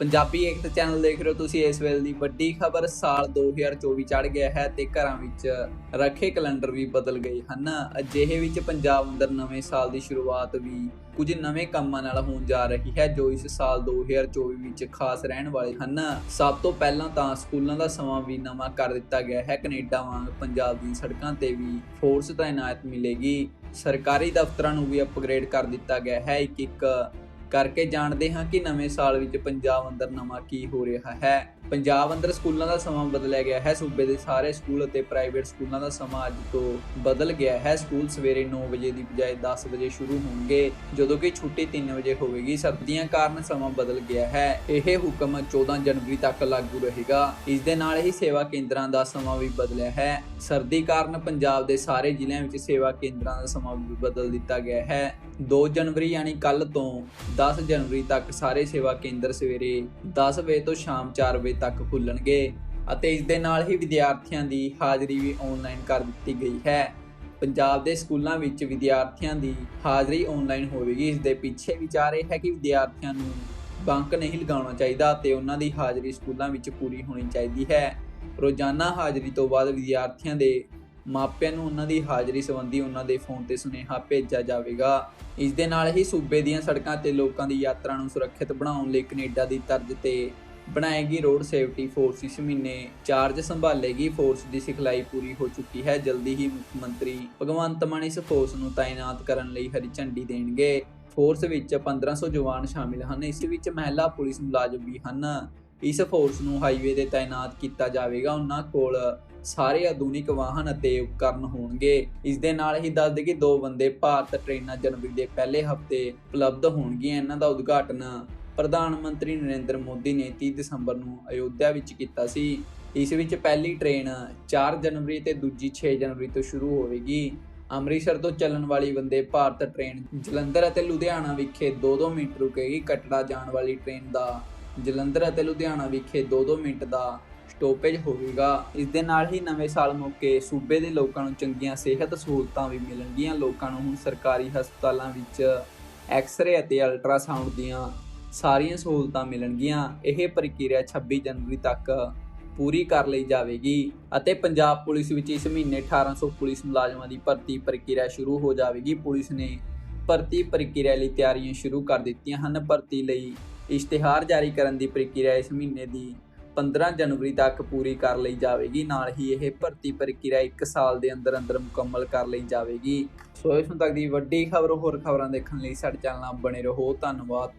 ਪੰਜਾਬੀ ਏਕਤਾ channel ਦੇਖ ਰਹੇ ਹੋ ਤੁਸੀਂ, ਇਸ ਵੇਲੇ ਦੀ ਵੱਡੀ ਖਬਰ ਸਾਲ 2024 ਚੜ ਗਿਆ ਹੈ ਤੇ ਘਰਾਂ ਵਿੱਚ ਰੱਖੇ ਕੈਲੰਡਰ ਵੀ ਬਦਲ ਗਏ ਹਨ। ਅਜਿਹੇ ਵਿੱਚ ਪੰਜਾਬ ਅੰਦਰ ਨਵੇਂ ਸਾਲ ਦੀ ਸ਼ੁਰੂਆਤ ਵੀ ਕੁਝ ਨਵੇਂ ਕੰਮਾਂ ਨਾਲ ਹੋਣ ਜਾ ਰਹੀ ਹੈ, ਜੋ ਇਸ ਸਾਲ 2024 ਵਿੱਚ ਖਾਸ ਰਹਿਣ ਵਾਲੇ ਹਨ। ਸਭ ਤੋਂ ਪਹਿਲਾਂ ਤਾਂ ਸਕੂਲਾਂ ਦਾ ਸਮਾਂ ਵੀ ਨਵਾਂ ਕਰ ਦਿੱਤਾ ਗਿਆ ਹੈ। ਕੈਨੇਡਾ ਵਾਂਗ ਪੰਜਾਬ ਦੀਆਂ ਸੜਕਾਂ ਤੇ ਵੀ ਫੋਰਸ ਤਾਇਨਾਤ ਮਿਲੇਗੀ। ਸਰਕਾਰੀ ਦਫ਼ਤਰਾਂ ਨੂੰ ਵੀ ਅਪਗ੍ਰੇਡ ਕਰ ਦਿੱਤਾ ਗਿਆ ਹੈ। ਇੱਕ ਇੱਕ ਕਰਕੇ ਜਾਣਦੇ ਹਾਂ ਕਿ ਨਵੇਂ ਸਾਲ ਵਿੱਚ ਪੰਜਾਬ ਅੰਦਰ ਨਵਾਂ ਕੀ ਹੋ ਰਿਹਾ ਹੈ। ਪੰਜਾਬ ਅੰਦਰ ਸਕੂਲਾਂ ਦਾ ਸਮਾਂ ਬਦਲਿਆ ਗਿਆ ਹੈ। ਸੂਬੇ ਦੇ ਸਾਰੇ ਸਕੂਲ ਅਤੇ ਪ੍ਰਾਈਵੇਟ ਸਕੂਲਾਂ ਦਾ ਸਮਾਂ ਅੱਜ ਤੋਂ ਬਦਲ ਗਿਆ ਹੈ। ਸਕੂਲ ਸਵੇਰੇ 9 ਵਜੇ ਦੀ ਬਜਾਏ 10 ਵਜੇ ਸ਼ੁਰੂ ਹੋਣਗੇ, ਜਦੋਂ ਕਿ ਛੁੱਟੀ 3 ਵਜੇ ਹੋਵੇਗੀ। ਸਰਦੀਆਂ ਕਾਰਨ ਸਮਾਂ ਬਦਲ ਗਿਆ ਹੈ। ਇਹ ਹੁਕਮ 14 ਜਨਵਰੀ ਤੱਕ ਲਾਗੂ ਰਹੇਗਾ। ਇਸ ਦੇ ਨਾਲ ਹੀ ਸੇਵਾ ਕੇਂਦਰਾਂ ਦਾ ਸਮਾਂ ਵੀ ਬਦਲਿਆ ਹੈ। ਸਰਦੀ ਕਾਰਨ ਪੰਜਾਬ ਦੇ ਸਾਰੇ ਜ਼ਿਲ੍ਹਿਆਂ ਵਿੱਚ ਸੇਵਾ ਕੇਂਦਰਾਂ ਦਾ ਸਮਾਂ ਵੀ ਬਦਲ ਦਿੱਤਾ ਗਿਆ ਹੈ। 2 ਜਨਵਰੀ ਯਾਨੀ ਕੱਲ ਤੋਂ 10 ਜਨਵਰੀ ਤੱਕ ਸਾਰੇ ਸੇਵਾ ਕੇਂਦਰ ਸਵੇਰੇ 10 ਵਜੇ ਤੋਂ ਸ਼ਾਮ 4 ਵਜੇ ਤੱਕ ਖੁੱਲਣਗੇ ਅਤੇ ਇਸ ਦੇ ਨਾਲ ਹੀ ਵਿਦਿਆਰਥੀਆਂ ਦੀ ਹਾਜ਼ਰੀ ਵੀ ਆਨਲਾਈਨ ਕਰ ਦਿੱਤੀ ਗਈ ਹੈ। ਪੰਜਾਬ ਦੇ ਸਕੂਲਾਂ ਵਿੱਚ ਵਿਦਿਆਰਥੀਆਂ ਦੀ ਹਾਜ਼ਰੀ ਆਨਲਾਈਨ ਹੋਵੇਗੀ। ਇਸ ਦੇ ਪਿੱਛੇ ਵਿਚਾਰ ਇਹ ਹੈ ਕਿ ਵਿਦਿਆਰਥੀਆਂ ਨੂੰ ਬੰਕ ਨਹੀਂ ਲਗਾਉਣਾ ਚਾਹੀਦਾ ਤੇ ਉਹਨਾਂ ਦੀ ਹਾਜ਼ਰੀ ਸਕੂਲਾਂ ਵਿੱਚ ਪੂਰੀ ਹੋਣੀ ਚਾਹੀਦੀ ਹੈ। ਰੋਜ਼ਾਨਾ ਹਾਜ਼ਰੀ ਤੋਂ ਬਾਅਦ ਵਿਦਿਆਰਥੀਆਂ ਦੇ ਮਾਪਿਆਂ ਨੂੰ ਉਹਨਾਂ ਦੀ ਹਾਜ਼ਰੀ ਸੰਬੰਧੀ ਉਹਨਾਂ ਦੇ ਫੋਨ ਤੇ ਸੁਨੇਹਾ ਭੇਜਿਆ ਜਾਵੇਗਾ। ਇਸ ਦੇ ਨਾਲ ਹੀ ਸੂਬੇ ਦੀਆਂ ਸੜਕਾਂ ਤੇ ਲੋਕਾਂ ਦੀ ਯਾਤਰਾ ਨੂੰ ਸੁਰੱਖਿਅਤ ਬਣਾਉਣ ਲਈ ਕੈਨੇਡਾ ਦੀ ਤਰਜ਼ ਤੇ ਬਣਾਏਗੀ ਰੋਡ ਸੇਫਟੀ ਫੋਰਸ। ਇਸ ਮਹੀਨੇ ਚਾਰਜ ਸੰਭਾਲੇਗੀ ਫੋਰਸ ਦੀ ਸਿਖਲਾਈ ਪੂਰੀ ਹੋ ਚੁੱਕੀ ਹੈ। ਜਲਦੀ ਹੀ ਮੁੱਖ ਮੰਤਰੀ ਭਗਵੰਤ ਮਾਨ ਇਸ ਫੋਰਸ ਨੂੰ ਤਾਇਨਾਤ ਕਰਨ ਲਈ ਹਰੀ ਝੰਡੀ ਦੇਣਗੇ। ਫੋਰਸ ਵਿੱਚ 1500 ਜਵਾਨ ਸ਼ਾਮਿਲ ਹਨ। ਇਸ ਵਿੱਚ ਮਹਿਲਾ ਪੁਲਿਸ ਮੁਲਾਜ਼ਮ ਵੀ ਹਨ। ਇਸ ਫੋਰਸ ਨੂੰ ਹਾਈਵੇ ਤੇ ਤਾਇਨਾਤ ਕੀਤਾ ਜਾਵੇਗਾ, ਉਹਨਾਂ ਕੋਲ ਸਾਰੇ ਆਧੁਨਿਕ ਵਾਹਨ ਅਤੇ ਉਪਕਰਨ ਹੋਣਗੇ। ਇਸ ਦੇ ਨਾਲ ਹੀ ਦੱਸ ਦੇ ਕਿ ਦੋ ਬੰਦੇ ਭਾਰਤ ਟ੍ਰੇਨਾਂ ਜਨਵਰੀ ਦੇ ਪਹਿਲੇ ਹਫ਼ਤੇ ਉਪਲਬਧ ਹੋਣਗੀਆਂ। ਇਹਨਾਂ ਦਾ ਉਦਘਾਟਨ ਪ੍ਰਧਾਨ ਮੰਤਰੀ ਨਰਿੰਦਰ ਮੋਦੀ ਨੇ 30 ਦਸੰਬਰ ਨੂੰ ਅਯੋਧਿਆ ਵਿੱਚ ਕੀਤਾ ਸੀ। ਇਸ ਵਿੱਚ ਪਹਿਲੀ ਟ੍ਰੇਨ 4 ਜਨਵਰੀ ਤੇ ਦੂਜੀ 6 ਜਨਵਰੀ ਤੋਂ ਸ਼ੁਰੂ ਹੋਵੇਗੀ। ਅੰਮ੍ਰਿਤਸਰ ਤੋਂ ਚੱਲਣ ਵਾਲੀ ਵੰਦੇ ਭਾਰਤ ਟ੍ਰੇਨ ਜਲੰਧਰ ਅਤੇ ਲੁਧਿਆਣਾ ਵਿਖੇ 2-2 ਮਿੰਟ ਰੁਕੇਗੀ। ਕਟੜਾ ਜਾਣ ਵਾਲੀ ਟ੍ਰੇਨ ਦਾ ਜਲੰਧਰ ਅਤੇ ਲੁਧਿਆਣਾ ਵਿਖੇ 2-2 ਮਿੰਟ ਦਾ ਸਟੋਪੇਜ ਹੋਵੇਗਾ। ਇਸ ਦੇ ਨਾਲ ਹੀ ਨਵੇਂ ਸਾਲ ਮੌਕੇ ਸੂਬੇ ਦੇ ਲੋਕਾਂ ਨੂੰ ਚੰਗੀਆਂ ਸਿਹਤ ਸਹੂਲਤਾਂ ਵੀ ਮਿਲਣਗੀਆਂ। ਲੋਕਾਂ ਨੂੰ ਹੁਣ ਸਰਕਾਰੀ ਹਸਪਤਾਲਾਂ ਵਿੱਚ ਐਕਸ-ਰੇ ਅਤੇ ਅਲਟਰਾਸਾਊਂਡ ਦੀਆਂ ਸਾਰੀਆਂ ਸਹੂਲਤਾਂ ਮਿਲਣਗੀਆਂ। ਇਹ ਪ੍ਰਕਿਰਿਆ 26 ਜਨਵਰੀ ਤੱਕ ਪੂਰੀ ਕਰ ਲਈ ਜਾਵੇਗੀ ਅਤੇ ਪੰਜਾਬ ਪੁਲਿਸ ਵਿੱਚ ਇਸ ਮਹੀਨੇ 1800 ਪੁਲਿਸ ਮੁਲਾਜ਼ਮਾਂ ਦੀ ਭਰਤੀ ਪ੍ਰਕਿਰਿਆ ਸ਼ੁਰੂ ਹੋ ਜਾਵੇਗੀ। ਪੁਲਿਸ ਨੇ ਭਰਤੀ ਪ੍ਰਕਿਰਿਆ ਲਈ ਤਿਆਰੀਆਂ ਸ਼ੁਰੂ ਕਰ ਦਿੱਤੀਆਂ ਹਨ। ਭਰਤੀ ਲਈ ਇਸ਼ਤਿਹਾਰ ਜਾਰੀ ਕਰਨ ਦੀ ਪ੍ਰਕਿਰਿਆ ਇਸ ਮਹੀਨੇ ਦੀ 15 ਜਨਵਰੀ ਤੱਕ ਪੂਰੀ ਕਰ ਲਈ ਜਾਵੇਗੀ। ਨਾਲ ਹੀ ਇਹ ਭਰਤੀ ਪ੍ਰਕਿਰਿਆ 1 ਸਾਲ ਦੇ ਅੰਦਰ ਅੰਦਰ ਮੁਕੰਮਲ ਕਰ ਲਈ ਜਾਵੇਗੀ। ਸੋ ਇਸ ਨੂੰ ਤੱਕ ਦੀ ਵੱਡੀ ਖਬਰ, ਹੋਰ ਖਬਰਾਂ ਦੇਖਣ ਲਈ ਸਾਡੇ ਚੈਨਲ ਨਾਲ ਬਣੇ ਰਹੋ। ਧੰਨਵਾਦ।